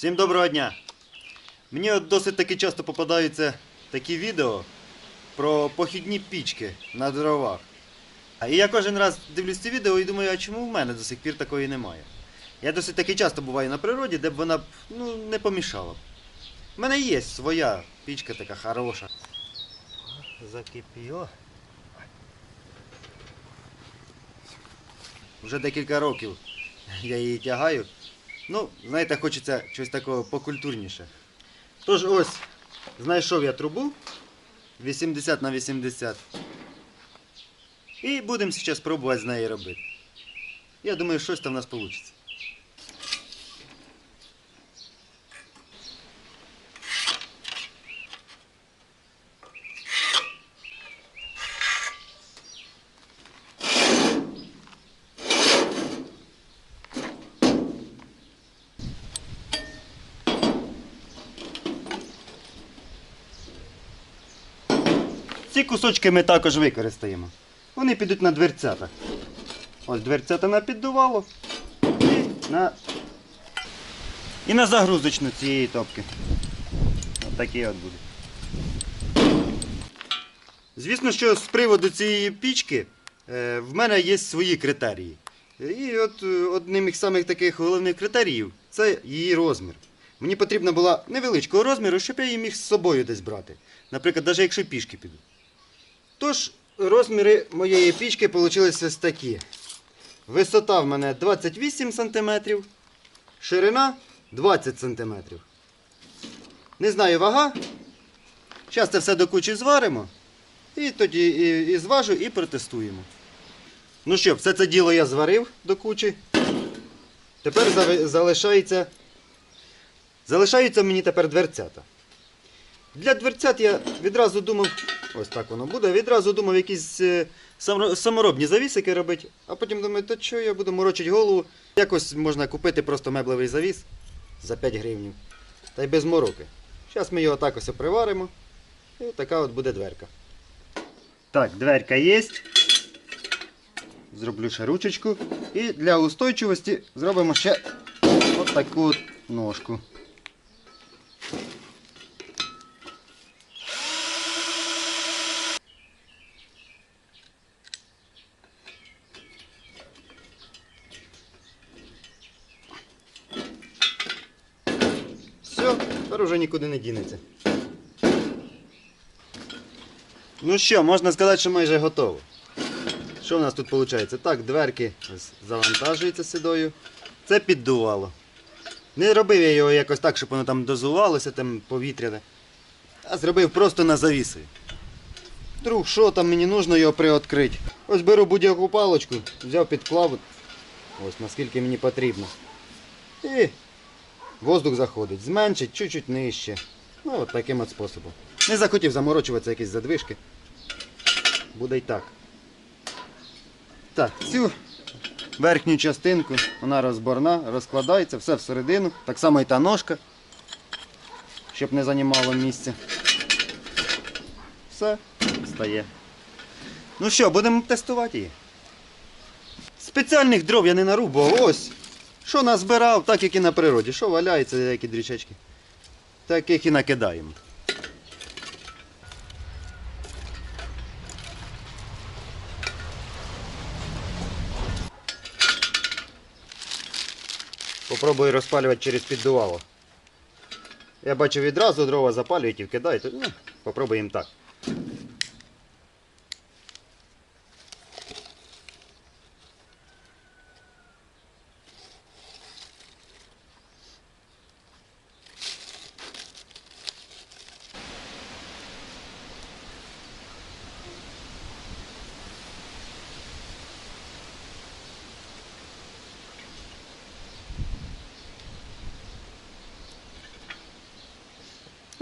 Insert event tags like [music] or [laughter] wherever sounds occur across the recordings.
Всім доброго дня! Мені досить таки часто попадаються такі відео про похідні пічки на дровах. А я кожен раз дивлюсь ці відео і думаю, а чому в мене до сих пір такої немає? Я досить таки часто буваю на природі, де б вона б ну, не помішала. У мене є своя пічка така хороша. Закипіло. Вже декілька років я її тягаю. Ну, знаєте, хочеться щось такого покультурніше. Тож ось, знайшов я трубу 80 на 80. І будемо зараз пробувати з неї робити. Я думаю, щось там в нас вийде. Ці кусочки ми також використаємо. Вони підуть на дверцята. Ось дверцята на піддувало і на, і на загрузочну цієї топки. Ось такі от буде. Звісно, що з приводу цієї пічки е, в мене є свої критерії. І от е, одним із самих таких головних критеріїв це її розмір. Мені потрібна була невеличкого розміру, щоб я її міг з собою десь брати. Наприклад, навіть якщо пішки піду. Тож, розміри моєї пічки вийшли ось такі. Висота в мене 28 см, ширина 20 см. Не знаю вага. Зараз це все до кучі зваримо. І тоді і, і зважу і протестуємо. Ну що, все це діло я зварив до кучі. Тепер залишається. Залишаються мені тепер дверцята. Для дверцят я відразу думав, ось так воно буде, відразу думав якісь е, саморобні завісики робити, а потім думаю, то що я буду морочити голову. Якось можна купити просто меблевий завіс за 5 гривень. Та й без мороки. Зараз ми його так ось приваримо. І така от буде дверка. Так, дверка є. Зроблю ще ручечку. І для устойчивості зробимо ще от таку от ножку. Тепер вже нікуди не дінеться. Ну що, можна сказати, що майже готово. Що в нас тут виходить? Так, дверки завантажуються сюдою. Це піддувало. Не робив я його якось так, щоб воно там дозувалося, там повітряне. А зробив просто на завіси. Друг, що там мені нужно його приоткрити? Ось беру будь-яку палочку, взяв підклав. Ось наскільки мені потрібно. І Воздух заходить, зменшить чуть-чуть нижче. Ну, от таким от способом. Не захотів заморочуватися якісь задвижки. Буде й так. Так, цю верхню частинку, вона розборна, розкладається, все всередину. Так само і та ножка, щоб не займало місця. Все, стає. Ну що, будемо тестувати її. Спеціальних дров я не нарубав, ось. Що назбирав, так як і на природі. Що валяється, які дрічечки. Таких і накидаємо. Попробую розпалювати через піддувало. Я бачу відразу дрова запалюють і вкидають. Ну, попробуємо так.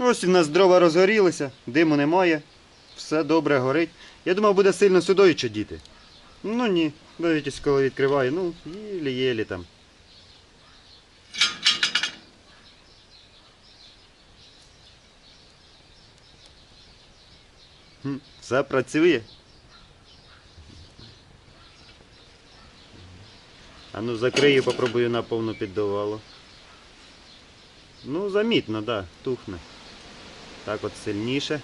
Ось у нас дрова розгорілися, диму немає, все добре горить. Я думав, буде сильно сюдою чадіти. Ну ні, дивіться, коли відкриваю, ну, єлі-єлі там. Все працює. А ну закрию, попробую на повну піддувало. Ну, замітно, да, тухне. Так от сильніше.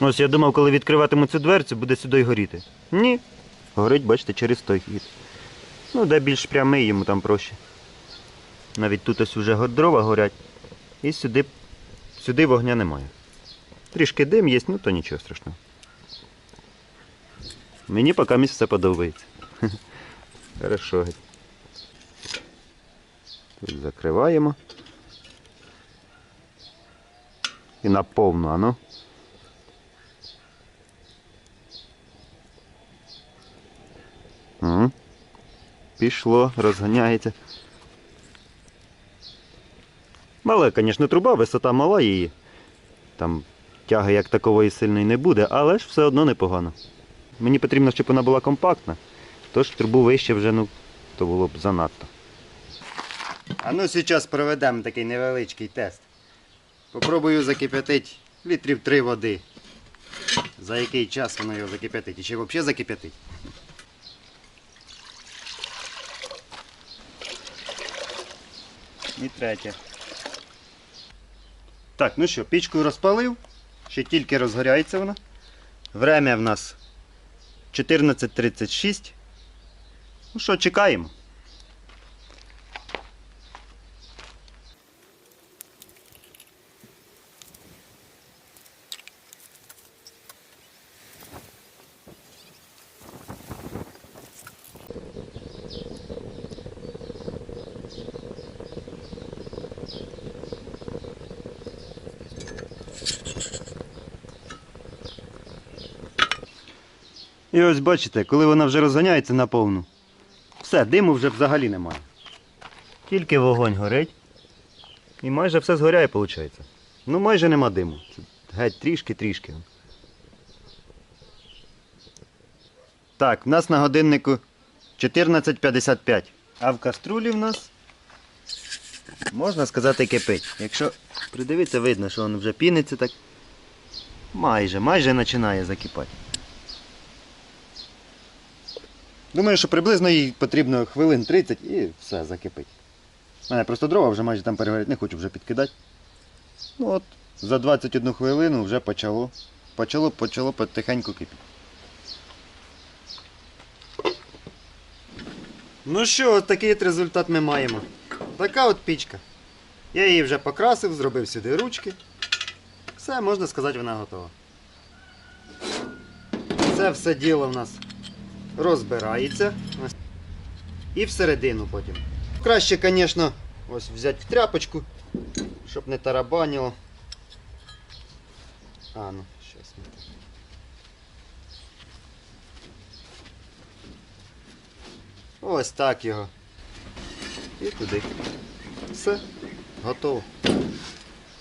Ось я думав, коли відкриватиму цю дверцю, буде сюди й горіти. Ні. Горить, бачите, через той хід. Ну, де більш прямий, йому там проще. Навіть тут ось вже дрова горять. І сюди, сюди вогня немає. Трішки дим є, ну то нічого страшного. Мені поки все подобається. [laughs] Хорошо. Тут закриваємо. І на повну, а ну. М. Пішло, розганяється. Мала, звісно, труба, висота мала її. Там тяги як такової сильної не буде, але ж все одно непогано. Мені потрібно, щоб вона була компактна, тож трубу вище вже ну, то було б занадто. А ну зараз проведемо такий невеличкий тест. Попробую закип'ятити літрів 3 води. За який час воно його закип'ятить? І чи взагалі закип'ятить? І третє. Так, ну що, пічку розпалив, ще тільки розгоряється вона. Время в нас 14.36. Ну що, чекаємо. І ось бачите, коли вона вже розганяється наповну, все, диму вже взагалі немає. Тільки вогонь горить. І майже все згоряє, виходить. Ну майже нема диму. Геть трішки-трішки. Так, в нас на годиннику 14.55. А в каструлі в нас, можна сказати, кипить. Якщо придивитися, видно, що він вже піниться так. Майже, майже починає закипати. Думаю, що приблизно їй потрібно хвилин 30 і все закипить. У мене просто дрова вже майже там перегорять, не хочу вже підкидати. Ну от, за 21 хвилину вже почало. Почало, почало потихеньку кипіти. Ну що, от такий от результат ми маємо. Така от пічка. Я її вже покрасив, зробив сюди ручки. Все, можна сказати, вона готова. Це все діло в нас розбирається. І всередину потім. Краще, звісно, ось взяти в тряпочку, щоб не тарабанило. А, ну, щас. ми. Ось так його. І туди. Все, готово.